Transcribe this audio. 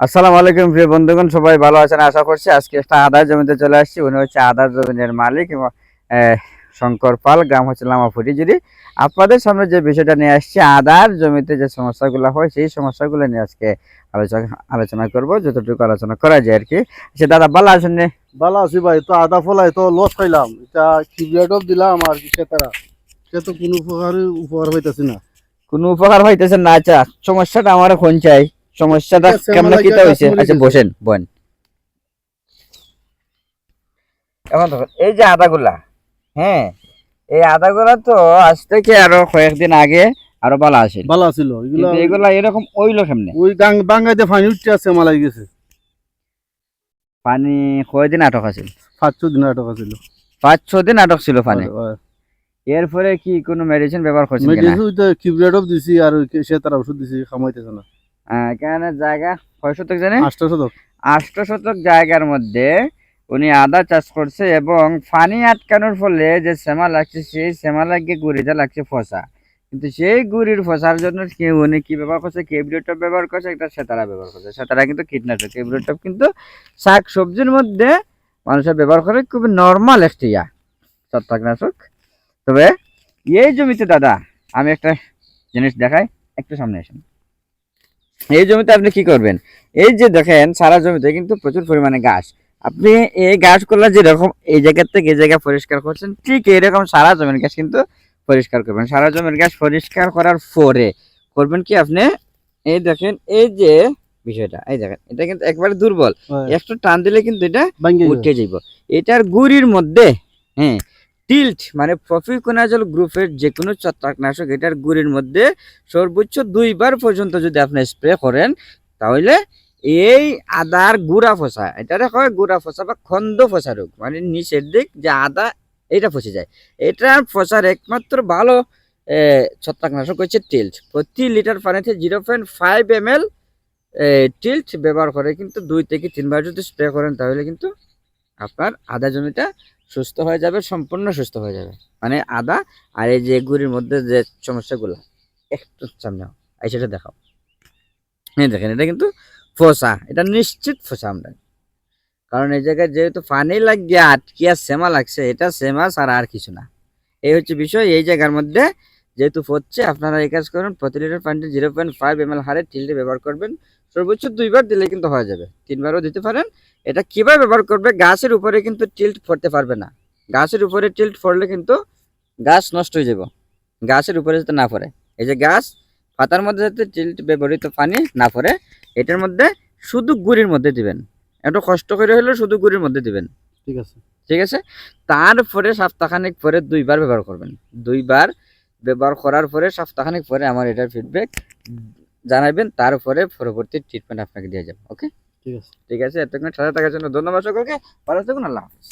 আসসালামু আলাইকুম প্রিয় বন্ধুগণ সবাই ভালো আছেন? আশা করছি আজকে একটা আদার জমিতে চলে আসছি। উনি হচ্ছে আদার জমিনের মালিক এবং শঙ্কর পাল গ্রাম হচ্ছে লামাফুটি যদি আপনাদের সামনে যে বিষয়টা নিয়ে আসছি আদার জমিতে যে সমস্যাগুলো হয় সেই সমস্যাগুলো নিয়ে আজকে আলোচনা আলোচনা করব যতটুকু আলোচনা করা যায় আর কি সে দাদা ভালো আছেন নে? ভালো আছি ভাই তো আদা ফলাই তো লস খাইলাম এটা কিবলেটও দিলাম আর কি সেতারা। সে তো কোনো উপকার উপকার হইতেছে না। কোনো উপকার হইতেছে না আচ্ছা সমস্যাটা আমার কোন চাই। সমস্যাটা কেমন কিটা হয়েছে আচ্ছা বসেন বন এখন দেখুন এই যে আদাগুলা হ্যাঁ এই আদাগুলা তো আজ থেকে আরও কয়েকদিন আগে আরও ভালো আসেন ভালো আছিল এগুলা এরকম ওইলো কেমনে? ওই বাঙ্গাইতে ফানি উঠতে আছে মালাই গেছে। পানি কয়দিন আটক আছিল? পাঁচশো দিন আটক আছিল। পাঁচ ছ দিন আটক ছিল পানি? এরপরে কি কোনো মেডিসিন ব্যবহার করছেন মেডিসিন তো কিবলেটও দিছি আর ওই সেতারা ওষুধ দিছি খামাইতেছে না। কেন জায়গা কয় শতক জানে আটটা শতক। আষ্ট শতক জায়গার মধ্যে উনি আদা চাষ করছে এবং পানি আটকানোর ফলে যে শ্যামা লাগছে সেই শ্যামা লাগিয়ে গুড়িটা লাগছে ফসা। কিন্তু সেই গুড়ির ফসার জন্য কি উনি কি ব্যবহার করছে? কেবরিটপ ব্যবহার করছে একটা সেতারা ব্যবহার করছে। সেতারা কিন্তু কীটনাশক। কেবরিটপ কিন্তু শাক সবজির মধ্যে মানুষের ব্যবহার করে খুবই নর্মাল একটি ইয়া ছত্রাকনাশক। তবে এই জমিতে দাদা আমি একটা জিনিস দেখাই একটু সামনে আসেন। এই জমিতে আপনি কি করবেন? এই যে দেখেন সারা জমিতে কিন্তু প্রচুর পরিমাণে ঘাস। আপনি এই ঘাসগুলো যেরকম এই জায়গা থেকে এই জায়গা পরিষ্কার করছেন ঠিক এরকম সারা জমির ঘাস কিন্তু পরিষ্কার করবেন। সারা জমির ঘাস পরিষ্কার করার পরে করবেন কি আপনি? এই দেখেন এই যে বিষয়টা এই দেখেন এটা কিন্তু একবারে দুর্বল। একটু টান দিলে কিন্তু এটা উঠে যাইব। এটার গুড়ির মধ্যে হ্যাঁ টিল্ট মানে প্রফিকোনাজল গ্রুপের যে কোনো ছত্রাকনাশক, এটার গুড়ির মধ্যে সর্বোচ্চ দুইবার পর্যন্ত যদি আপনি স্প্রে করেন, তাহলে এই আদার গুড়া ফসা, এটারে হয় গুড়া ফসা বা খন্দ ফসা রোগ মানে নিচের দিক যে আদা, এটা ফসে যায়। এটার ফসার একমাত্র ভালো ছত্রাকনাশক হচ্ছে টিল্ট। প্রতি লিটার পানিতে zero point five M L Tilt ব্যবহার করে কিন্তু দুই থেকে তিনবার যদি স্প্রে করেন, তাহলে কিন্তু আপনার আদা জমিটা সুস্থ হয়ে যাবে, সম্পূর্ণ সুস্থ হয়ে যাবে। মানে আদা আর এই যে গুড়ির মধ্যে যে সমস্যাগুলো, একটু সামনে এই সেটা দেখাও। হ্যাঁ দেখেন, এটা কিন্তু ফোসা, এটা নিশ্চিত ফোসা আমরা কারণ এই জায়গায় যেহেতু পানি লাগিয়ে আটকিয়া সেমা লাগছে, এটা সেমা ছাড়া আর কিছু না। এই হচ্ছে বিষয়, এই জায়গার মধ্যে যেহেতু হচ্ছে আপনারা এই কাজ করুন, প্রতি লিটার পানিতে zero point five M L হারে টিল্টে ব্যবহার করবেন। সর্বোচ্চ দুইবার দিলে কিন্তু হয়ে যাবে, তিনবারও দিতে পারেন এটা কীভাবে ব্যবহার করবে? গাছের উপরে কিন্তু টিল্ট পড়তে পারবে না। গাছের উপরে টিল্ট পড়লে কিন্তু গাছ নষ্ট হয়ে যাব। গাছের উপরে যাতে না পড়ে। এই যে গাছ পাতার মধ্যে যাতে টিল্ট ব্যবহৃত পানি না পড়ে এটার মধ্যে শুধু গুড়ির মধ্যে দিবেন। একটু কষ্ট করে হলেও শুধু গুড়ির মধ্যে দিবেন। ঠিক আছে। ঠিক আছে? তারপরে সপ্তাহখানিক পরে দুইবার ব্যবহার করবেন। দুইবার ব্যবহার করার পরে সপ্তাহখানিক পরে আমার এটার ফিডব্যাক জানাবেন। তারপরে পরবর্তী ট্রিটমেন্ট আপনাকে দিয়ে যাবে। ওকে ঠিক আছে। ঠিক আছে এতক্ষণ সাথে থাকার জন্য ধন্যবাদ সকলকে। ভালো থাকুন আল্লাহ হাফিজ।